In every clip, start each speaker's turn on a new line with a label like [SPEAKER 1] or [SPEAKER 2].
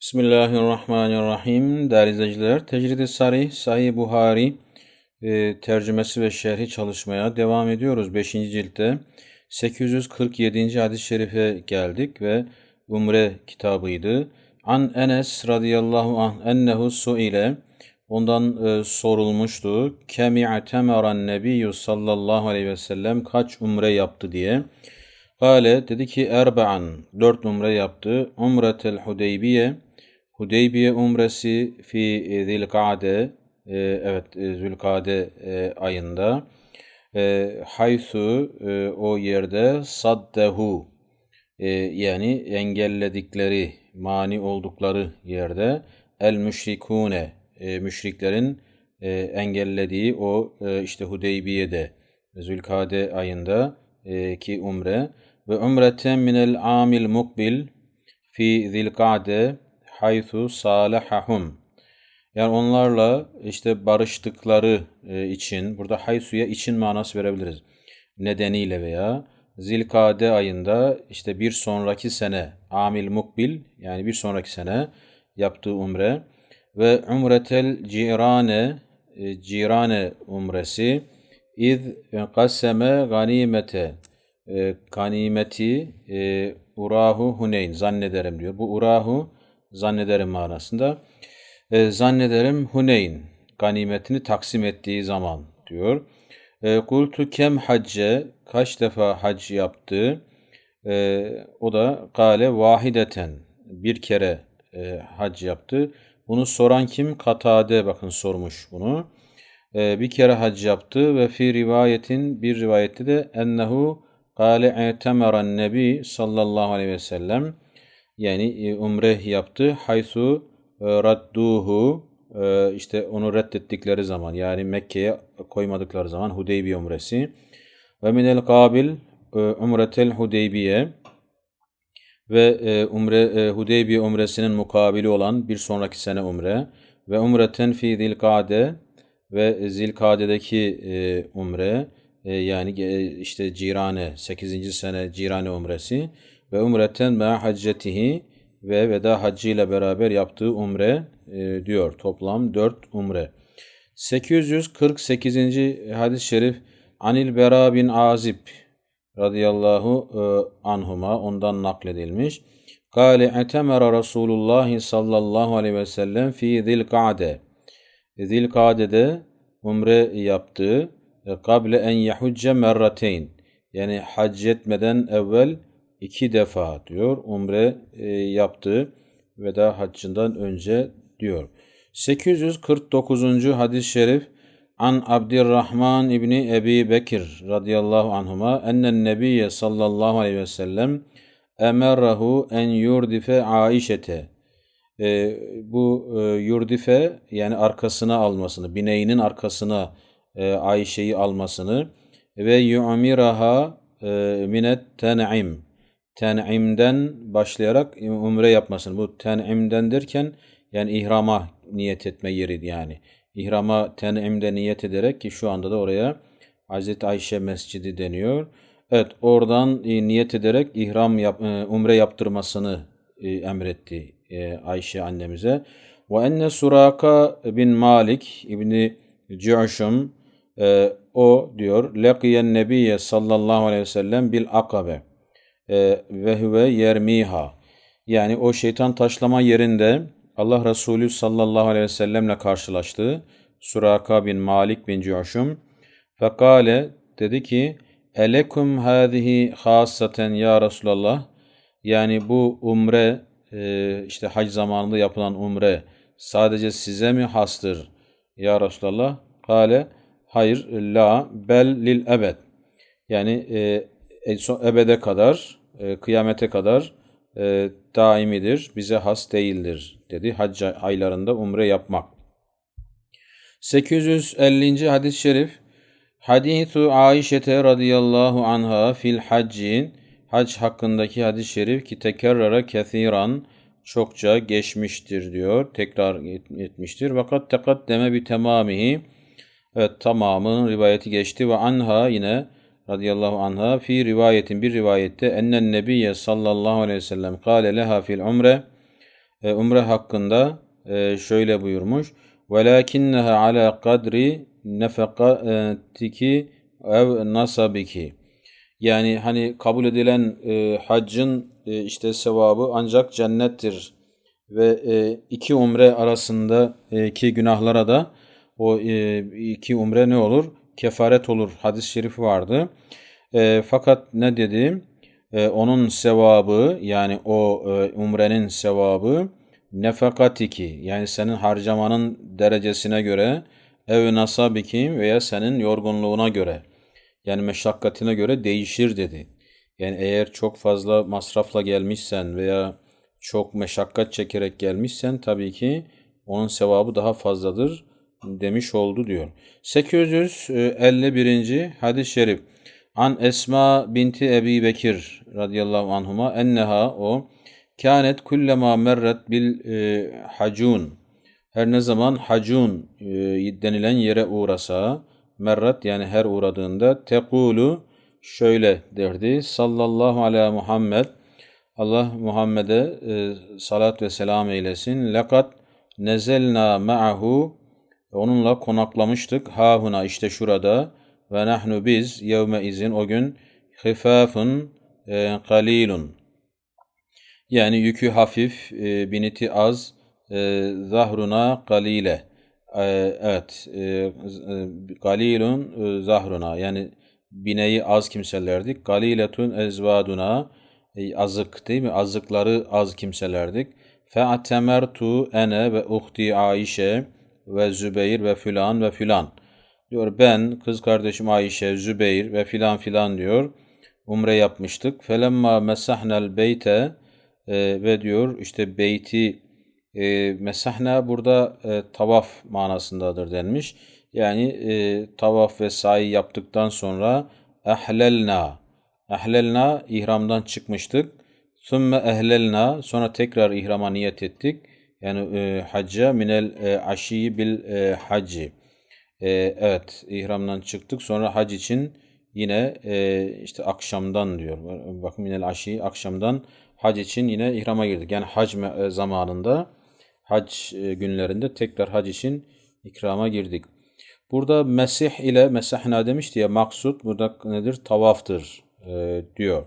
[SPEAKER 1] Bismillahirrahmanirrahim. Değerli izleyiciler, Tecrid-i Sarih, Sahih Buhari e, tercümesi ve şerhi çalışmaya devam ediyoruz. 5. ciltte 847. hadis-i şerife geldik ve Umre kitabıydı. An Enes radıyallahu anh ennehu suile ondan e, sorulmuştu. Kemi'temeran nebiyyü sallallahu aleyhi ve sellem kaç umre yaptı diye. Kale dedi ki erba'an dört umre yaptı. Umretel Hudeybiye Hudeybiye umresi fi Zilkade e, evet e, Zülkade e, ayında e, haythu e, o yerde saddehu e, yani engelledikleri mani oldukları yerde el müşrikune e, müşriklerin e, engellediği o e, işte Hudeybiye'de Zülkade ayında e, ki umre ve umreten minel amil mukbil fi zilkade haythu salahahum yani onlarla işte barıştıkları e, için burada haysuya için manası verebiliriz. Nedeniyle veya Zilkade ayında işte bir sonraki sene amil mukbil yani bir sonraki sene yaptığı umre ve umretel cirane e, cirane umresi iz kaseme ganimete e, ganimeti urahu huneyn zannederim diyor. Bu urahu zannederim manasında. E, zannederim Huneyn ganimetini taksim ettiği zaman diyor. E, kultu kem hacce kaç defa hac yaptı? E, o da gale vahideten bir kere e, hac yaptı. Bunu soran kim? Katade bakın sormuş bunu. E, bir kere hac yaptı ve fi rivayetin bir rivayette de ennehu gale etemeran nebi sallallahu aleyhi ve sellem yani e, umre yaptı. Haysu e, radduhu e, işte onu reddettikleri zaman yani Mekke'ye koymadıkları zaman Hudeybiye umresi ve minel kabil umretel Hudeybiye ve umre Hudeybiye umresinin mukabili olan bir sonraki sene umre ve umreten fi zilkade ve zilkade'deki umre yani işte Cirane 8. sene Cirane umresi ve umreten ma haccetihi ve veda haccı ile beraber yaptığı umre e, diyor. Toplam 4 umre. 848. hadis-i şerif Anil Bera bin Azib radıyallahu e, anhuma ondan nakledilmiş. Kale etemera Resulullah sallallahu aleyhi ve sellem fi zilkade. Zilkade'de umre yaptı. Kable en yahucce merrateyn. Yani hac etmeden evvel iki defa diyor umre e, yaptı veda haccından önce diyor. 849. hadis-i şerif An Abdurrahman İbni Ebi Bekir radıyallahu anhuma ennen nebiyye sallallahu aleyhi ve sellem emerrahu en yurdife Aişete. E, bu e, yurdife yani arkasına almasını, bineğinin arkasına e, Ayşe'yi almasını ve yu'miraha e, minet ten'im ten'imden başlayarak umre yapmasını. Bu ten'imden derken yani ihrama niyet etme yeri yani. İhrama ten'imde niyet ederek ki şu anda da oraya Hazreti Ayşe Mescidi deniyor. Evet oradan e, niyet ederek ihram yap, e, umre yaptırmasını e, emretti Ayşe annemize. Ve enne Suraka bin Malik İbni Cu'şum o diyor lakiyen nebiye sallallahu aleyhi ve sellem bil akabe e, ve huve yermiha. Yani o şeytan taşlama yerinde Allah Resulü sallallahu aleyhi ve sellemle karşılaştı. Suraka bin Malik bin Cuhşum. Fekale dedi ki Elekum hâzihi hasaten ya Resulallah. Yani bu umre e, işte hac zamanında yapılan umre sadece size mi hastır ya Resulallah? Kale hayır la bel lil ebed. Yani e, ebede kadar e, kıyamete kadar e, daimidir, bize has değildir dedi hac aylarında umre yapmak. 850. hadis-i şerif Hadithu Aişete radıyallahu anha fil haccin hac hakkındaki hadis-i şerif ki tekerrara kethiran çokça geçmiştir diyor. Tekrar etmiştir. Vakat tekaddeme bi temamihi evet tamamının rivayeti geçti ve anha yine radıyallahu anha fi rivayetin bir rivayette ennen nebiye sallallahu aleyhi ve sellem kâle leha fil umre. E, umre hakkında e, şöyle buyurmuş. Velakinneha ala kadri nefekatiki ev nasabiki. Yani hani kabul edilen e, haccın e, işte sevabı ancak cennettir ve e, iki umre arasındaki günahlara da o e, iki umre ne olur? Kefaret olur. Hadis-i şerif vardı. E, fakat ne dedi? E, onun sevabı yani o e, umrenin sevabı nefakatiki yani senin harcamanın derecesine göre ev nasabiki veya senin yorgunluğuna göre yani meşakkatine göre değişir dedi. Yani eğer çok fazla masrafla gelmişsen veya çok meşakkat çekerek gelmişsen tabii ki onun sevabı daha fazladır demiş oldu diyor. 851. hadis-i şerif. An Esma binti Ebi Bekir radıyallahu anhuma enneha o kânet kullema merret bil e, hacun her ne zaman hacun e, denilen yere uğrasa merrat yani her uğradığında tekulu şöyle derdi sallallahu ala Muhammed Allah Muhammed'e e, salat ve selam eylesin. Lekat nezelna ma'ahu onunla konaklamıştık. Hahuna işte şurada ve nahnu biz yevme izin o gün hifafun e, kalilun yani yükü hafif, e, biniti az, e, zahruna kalile. E, evet, e, e, galilun e, zahruna yani bineyi az kimselerdik. Galiletun ezvaduna e, azık değil mi? Azıkları az kimselerdik. Fe'atemertu ene ve uhti Ayşe ve Zübeyir ve filan ve filan. Diyor ben, kız kardeşim Ayşe, Zübeyir ve filan filan diyor. Umre yapmıştık. Felemma mesahnel beyte e, ve diyor işte beyti e, mesahna burada e, tavaf manasındadır denmiş. Yani e, tavaf ve sahi yaptıktan sonra ehlelna ehlelna ihramdan çıkmıştık. Sümme ehlelna sonra tekrar ihrama niyet ettik. Yani e, hacca minel e, aşi bil e, hacci. E, evet ihramdan çıktık. Sonra hac için yine e, işte akşamdan diyor. Bakın minel aşi akşamdan hac için yine ihrama girdik. Yani hac e, zamanında hac e, günlerinde tekrar hac için ikrama girdik. Burada mesih ile mesahna demiş diye maksut burada nedir? Tavaftır e, diyor.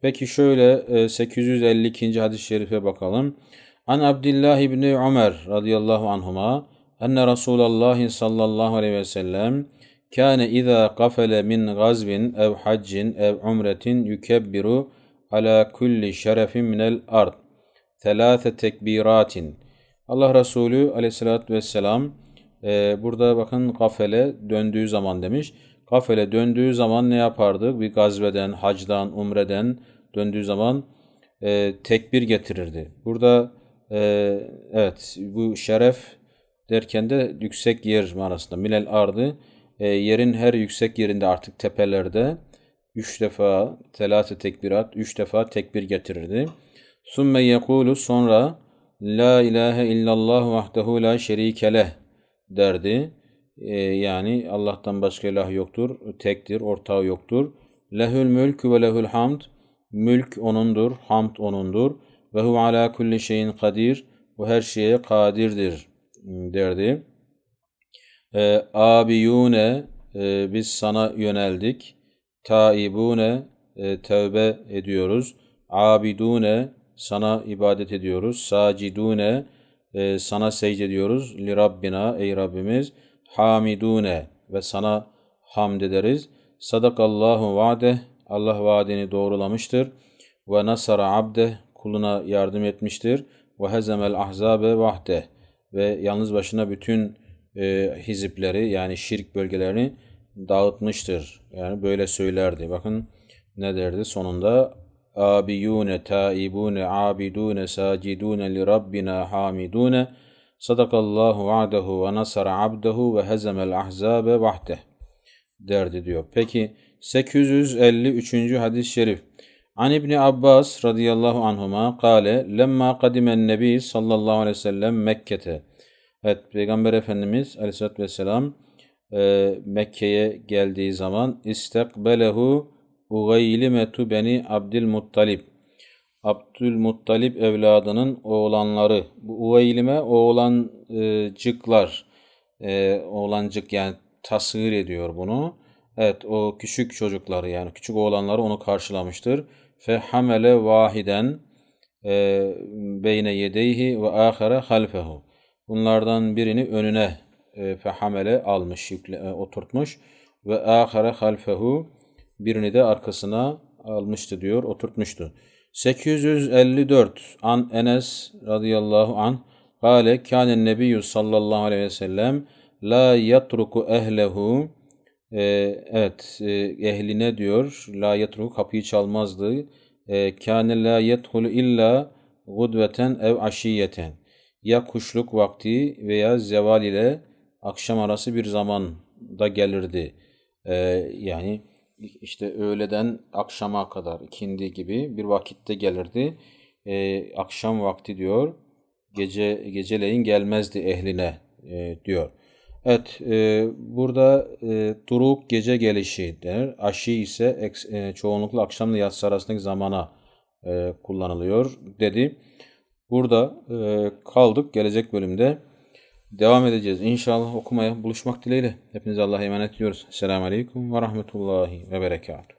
[SPEAKER 1] Peki şöyle e, 852. hadis-i şerife bakalım. An Abdullah ibni Ömer radıyallahu anhuma enne Resulallah sallallahu aleyhi ve sellem kâne izâ kafele min gazvin ev haccin ev umretin yukebbiru ala kulli şerefin minel ard. Telâfe tekbiratin. Allah Resulü aleyhissalatü vesselam e, burada bakın kafele döndüğü zaman demiş. Kafele döndüğü zaman ne yapardı? Bir gazveden, hacdan, umreden döndüğü zaman e, tekbir getirirdi. Burada e, evet bu şeref derken de yüksek yer manasında. Milel ardı e, yerin her yüksek yerinde artık tepelerde üç defa telate tekbirat, üç defa tekbir getirirdi. Sümme yekulu sonra La ilahe illallah vahdehu la şerike leh derdi. Ee, yani Allah'tan başka ilah yoktur, tektir, ortağı yoktur. Lehül mülk ve lehül hamd. Mülk onundur, hamd onundur. Ve hu ala kulli şeyin kadir. Bu her şeye kadirdir derdi. Ee, abiyune e, biz sana yöneldik. Taibune e, tövbe ediyoruz. Abidune sana ibadet ediyoruz. Sacidune e, sana secde ediyoruz. Li Rabbina ey Rabbimiz. Hamidune ve sana hamd ederiz. Sadakallahu vaade Allah vaadini doğrulamıştır. Ve nasara abde kuluna yardım etmiştir. Ve hezemel ahzabe vahde ve yalnız başına bütün e, hizipleri yani şirk bölgelerini dağıtmıştır. Yani böyle söylerdi. Bakın ne derdi sonunda? Abiyune, taibune, abidune, sacidune li Rabbina hamidune. Sadakallahu va'dehu ve nasara abdehu ve hezemel ahzabe vahde derdi diyor. Peki 853. hadis-i şerif. An İbni Abbas radıyallahu anhuma kale lemma kadimen nebi sallallahu aleyhi ve sellem Mekke'te. Evet Peygamber Efendimiz aleyhissalatü vesselam e, Mekke'ye geldiği zaman istekbelehu Ugaylimetu beni Abdülmuttalib. Abdülmuttalip evladının oğlanları. Bu Uveylime oğlancıklar. E, oğlancık yani tasvir ediyor bunu. Evet o küçük çocukları yani küçük oğlanları onu karşılamıştır. Fe hamele vahiden e, beyne yedeyhi ve ahire halfehu. Bunlardan birini önüne e, fehamele almış, yükle, e, oturtmuş ve ahire halfehu birini de arkasına almıştı diyor, oturtmuştu. 854 An Enes radıyallahu an Kale kânen nebiyyü sallallahu aleyhi ve sellem la yatruku ehlehu e, evet e, ehline diyor la yatruku kapıyı çalmazdı. E, kâne la yedhulu illa gudveten ev aşiyeten ya kuşluk vakti veya zeval ile akşam arası bir zamanda gelirdi. E, yani işte öğleden akşama kadar ikindi gibi bir vakitte gelirdi. E, akşam vakti diyor. Gece geceleyin gelmezdi ehline e, diyor. Evet, e, burada e, duruk gece gelişi der. Aşi ise eks, e, çoğunlukla akşamla yatsı arasındaki zamana e, kullanılıyor dedi. Burada e, kaldık. Gelecek bölümde devam edeceğiz. İnşallah okumaya buluşmak dileğiyle. Hepinize Allah'a emanet ediyoruz. Selamun Aleyküm ve Rahmetullahi ve Berekatuhu.